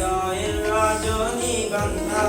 হৃদয়ের রজনী গন্ধা।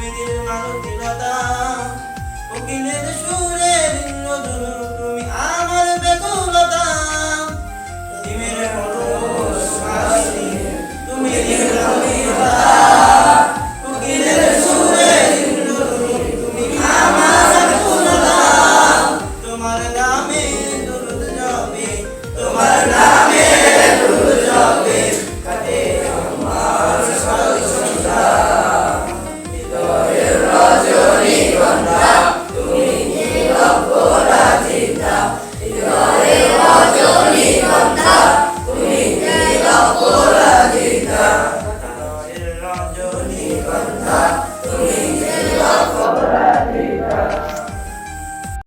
প্রমিদির মানসিকতা উকিলের সুরে বিন্দু তুমি আমার বেকুলতা। তুমি তুমি তোমার নামে দুরুদ যাবে তোমার নাম